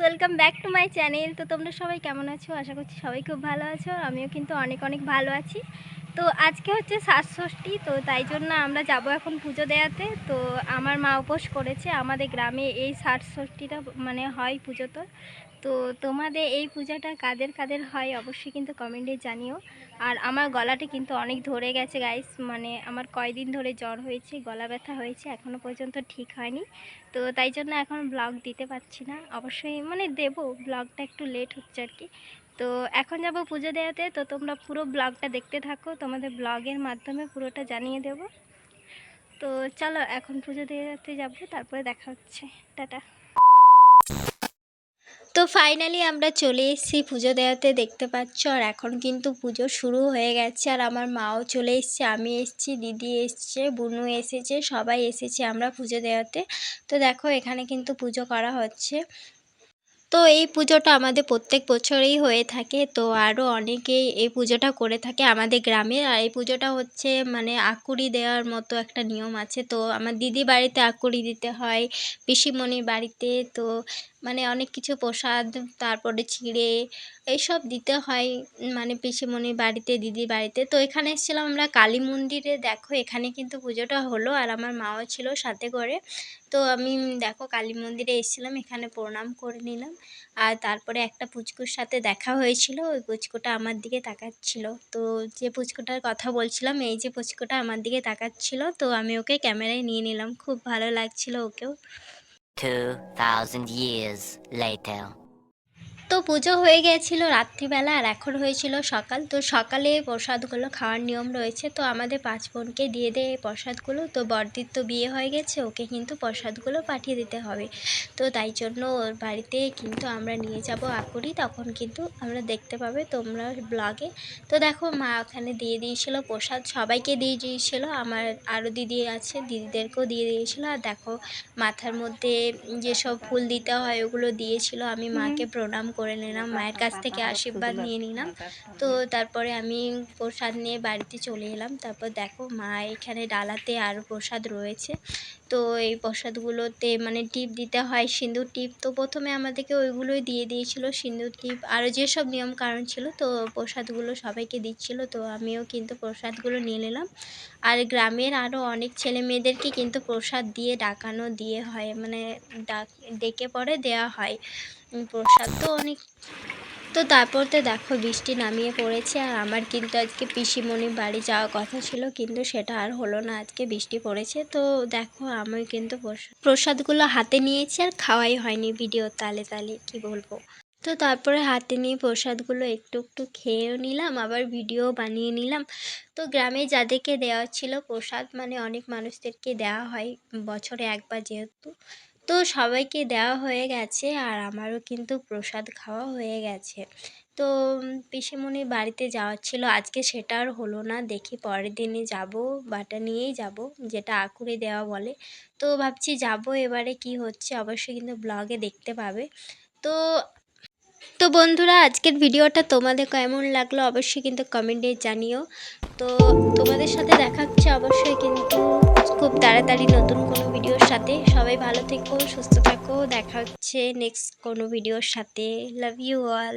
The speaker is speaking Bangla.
Welcome back to my channel তো তোমরা সবাই কেমন আছো? আশা করছি সবাই খুব ভালো আছো। আমিও কিন্তু অনেক অনেক ভালো আছি। তো আজকে হচ্ছে ষষ্ঠী তো তাই জন্য আমরা যাব এখন পুজো দেওয়াতে। তো আমার মা উপোস করেছে, আমাদের গ্রামে এই ষষ্ঠীটা মানে হয় পুজো তো। তো তোমাদের এই পূজাটা কাদের কাদের হয় অবশ্যই কিন্তু কমেন্টে জানিও। আর আমার গলাটা কিন্তু অনেক ধরে গেছে গাইস মানে আমার কয়দিন ধরে জ্বর হয়েছে, গলা ব্যথা হয়েছে এখনও পর্যন্ত ঠিক হয়নি। তো তাই জন্য এখন ব্লগ দিতে পারছি না। অবশ্যই মানে দেব ব্লগটা একটু লেট হচ্ছে আর কি। তো এখন যাব পুজো দেওয়াতে। তো তোমরা পুরো ব্লগটা দেখতে থাকো। তোমাদের ব্লগের মাধ্যমে পুরোটা জানিয়ে দেব। তো চলো এখন পুজো দেওয়াতে যাব, তারপরে দেখা হচ্ছে। টাটা। তো ফাইনালি আমরা চলে এসেছি পুজো দেওয়াতে, দেখতে পাচ্ছ? আর এখন কিন্তু পুজো শুরু হয়ে গেছে। আর আমার মাও চলে এসছে, আমি এসেছি, দিদি এসছে, বুনু এসেছে, সবাই এসেছে আমরা পুজো দেওয়াতে। তো দেখো এখানে কিন্তু পুজো করা হচ্ছে। তো এই পুজোটা আমাদের প্রত্যেক বছরেই হয়ে থাকে। তো আরও অনেকেই এই পুজোটা করে থাকে আমাদের গ্রামে। আর এই পুজোটা হচ্ছে মানে আকুড়ি দেওয়ার মতো একটা নিয়ম আছে। তো আমার দিদি বাড়িতে আকুরি দিতে হয়, পিসিমণির বাড়িতে। তো মানে অনেক কিছু প্রসাদ, তারপরে চিড়ে এইসব দিতে হয় মানে পিসিমণির বাড়িতে, দিদির বাড়িতে। তো এখানে এসেছিলাম আমরা কালী মন্দিরে। দেখো, এখানে কিন্তু পুজোটা হলো আর আমার মাও ছিল সাথে করে। তো আমি দেখো কালী মন্দিরে এসেছিলাম, এখানে প্রণাম করে নিলাম। আর তারপরে একটা পুচকুর সাথে দেখা হয়েছিল, ওই পুচকুটা আমার দিকে তাকাচ্ছিল। তো যে পুচকুটার কথা বলছিলাম, এই যে পুচকুটা আমার দিকে তাকাচ্ছিল, তো আমি ওকে ক্যামেরায় নিয়ে নিলাম। খুব ভালো লাগছিল ওকেও। 2,000 years later. পুজো হয়ে গিয়েছিল রাত্রিবেলা আর এখন হয়েছিল সকাল। তো সকালে প্রসাদগুলো খাওয়ার নিয়ম রয়েছে। তো আমাদের পাঁচ বোনকে দিয়ে দেয় এই প্রসাদগুলো। তো বড়দির তো বিয়ে হয়ে গেছে ওকে কিন্তু প্রসাদগুলো পাঠিয়ে দিতে হবে। তো তাই জন্য ওর বাড়িতে কিন্তু আমরা নিয়ে যাব আকুরি। তখন কিন্তু আমরা দেখতে পাবে তোমরা ব্লগে। তো দেখো মা ওখানে দিয়ে দিয়েছিল প্রসাদ। সবাইকে দিয়ে দিয়েছিল। আমার আরও দিদি আছে দিদিদেরকেও দিয়ে দিয়েছিল। আর দেখো মাথার মধ্যে যেসব ফুল দিতে হয় ওগুলো দিয়েছিল। আমি মাকে প্রণাম করে নিলাম মায়ের কাছ থেকে আশীর্বাদ নিয়ে নিলাম। তো তারপরে আমি প্রসাদ নিয়ে বাড়িতে চলে এলাম। তারপর দেখো মা এখানে ডালাতে আরও প্রসাদ রয়েছে। তো এই প্রসাদগুলোতে মানে টিপ দিতে হয় সিঁদুর টিপ। তো প্রথমে আমাদেরকে ওইগুলোই দিয়ে দিয়েছিল সিঁদুর টিপ। আরও যেসব নিয়ম কারণ ছিল তো প্রসাদগুলো সবাইকে দিচ্ছিল। তো আমিও কিন্তু প্রসাদগুলো নিয়ে নিলাম। আর গ্রামের আরও অনেক ছেলে মেয়েদেরকে কিন্তু প্রসাদ দিয়ে ডাকানো দিয়ে হয় মানে ডাক ডেকে পরে দেওয়া হয়। প্রসাদ তো অনেক তো তারপর তো দেখো বৃষ্টি নামিয়ে পড়েছে আর আমার কিন্তু আজকে পিসিমণির বাড়ি যাওয়ার কথা ছিল, কিন্তু সেটা আর হলো না, আজকে বৃষ্টি পড়েছে। তো দেখো আমি কিন্তু প্রসা- প্রসাদগুলো হাতে নিয়েছি আর খাওয়াই হয়নি ভিডিও তালে তালে, কি বলব। তো তারপরে হাতে নিয়ে প্রসাদগুলো একটু একটু খেয়েও নিলাম, আবার ভিডিও বানিয়ে নিলাম। তো গ্রামে যাদেরকে দেওয়া ছিল প্রসাদ মানে অনেক মানুষদেরকে দেওয়া হয় বছরে একবার যেহেতু। তো সবাইকে দেওয়া হয়ে গেছে আর আমারও কিন্তু প্রসাদ খাওয়া হয়ে গেছে। তো উম, পিসিমণির বাড়িতে যাওয়ার ছিল। আজকে সেটা আর হলো না। দেখি পরের দিনে যাব বাটা নিয়েই যাব যেটা আকুরে দেওয়া বলে। তো ভাবছি যাব এবারে কি হচ্ছে অবশ্যই কিন্তু ব্লগে দেখতে পাবে। তো তো বন্ধুরা আজকের ভিডিওটা তোমাদের কেমন লাগল অবশ্যই কিন্তু কমেন্টে জানিও। তো তোমাদের সাথে দেখা হচ্ছে অবশ্যই কিন্তু তাড়াতাড়ি নতুন কোনো ভিডিওর সাথে। সবাই ভালো থেকো, সুস্থ থাকো। দেখা হচ্ছে নেক্সট কোনো ভিডিওর সাথে। Love you all